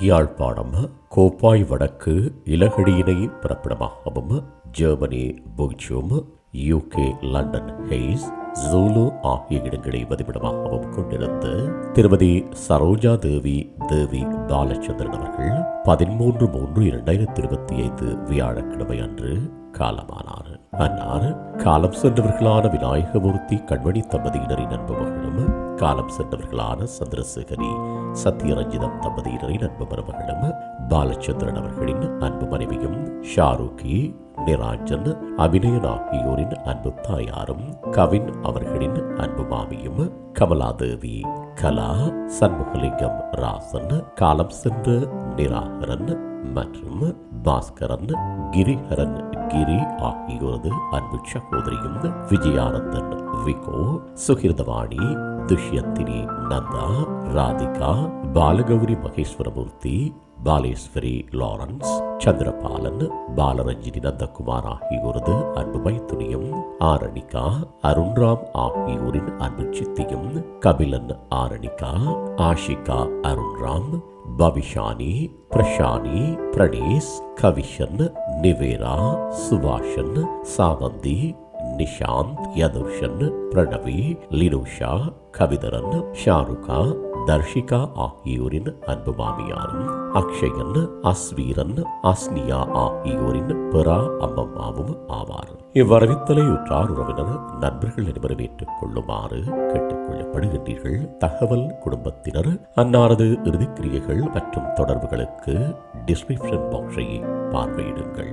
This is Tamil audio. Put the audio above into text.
யாழ்ப்பாணம் கோப்பாய் வடக்கு இலகடியினை பிறப்பிடமாகவும் ஜெர்மனி புக்சூம் யூகே லண்டன் ஹெய்ஸ் ஜூலு ஆகிய இடங்களை பதிவிடமாகவும் கொண்டிருந்த திருமதி சரோஜா தேவி தேவி பாலச்சந்திரன் அவர்கள் பதிமூன்று மூன்று இரண்டாயிரத்தி இருபத்தி ஐந்து வியாழக்கிழமை அன்று காலமானார். அன்னாறு காலம் சென்றவர்களான விநாயகமூர்த்தி கண்மணி தம்பதியினரின் அன்பு மகளும் காலம் சென்றவர்களான சந்திரசேகரி சத்யரஞ்சிதம் தம்பதியினரின் அன்பு மருமகளும் பாலச்சந்திரன் அவர்களின் அன்பு மனைவியும் ஷாருக்கி நிராஞ்சன் அபிநயன் ஆகியோரின் அன்பு தாயாரும் கவின் அவர்களின் அன்பு மாமியும் கமலாதேவி கலா சண்முகலிங்கம் ராசன் காலம் சென்ற நிராகரன் மற்றும் பாஸ்கரன் கிரிஹரன் கிரி ஆகியோரது அன்பு சகோதரியும் விஜயானந்தன் விகோ சுகிர்தவாணி துஷ்யந்தினி நந்தா ராதிகா பாலகௌரி மகேஸ்வரமூர்த்தி பாலேஸ்வரி லாரன்ஸ் சந்திரபாலன் பாலரஞ்சினி நந்தகுமார் ஆகியோரது அன்புமை துணியும் ஆரணிகா அருண்ராம் ஆகியோரின் அன்பு சித்தியும் கபிலன் ஆரணிகா ஆஷிகா அருண்ராம் பவிஷானி பிரஷானி பிரணேஷ் கவிஷன் நிவேரா சுபாஷன் சாவந்தி நிஷாந்த் யதுஷன் பிரணவி லினுஷா கவிதரன் ஷாருகா தர்ஷிகா ஆகியோரின் அன்பு மாமியாரும் அக்ஷயன் அஸ்வீரன் அஸ்னியா ஆகியோரின் பெறா அம்மம்மாவும் ஆவார் இவ்வரவித்தலை உற்றார் உறவினர் நண்பர்கள் அனைவரும் ஏற்றுக் கொள்ளுமாறு கேட்டுக்கொள்ளப்படுகின்றீர்கள் தகவல் குடும்பத்தினர் அன்னாரது இறுதிக்கிரியைகள் மற்றும் தொடர்புகளுக்கு டிஸ்கிரிப்ஷன் பாக்ஸை பார்வையிடுங்கள்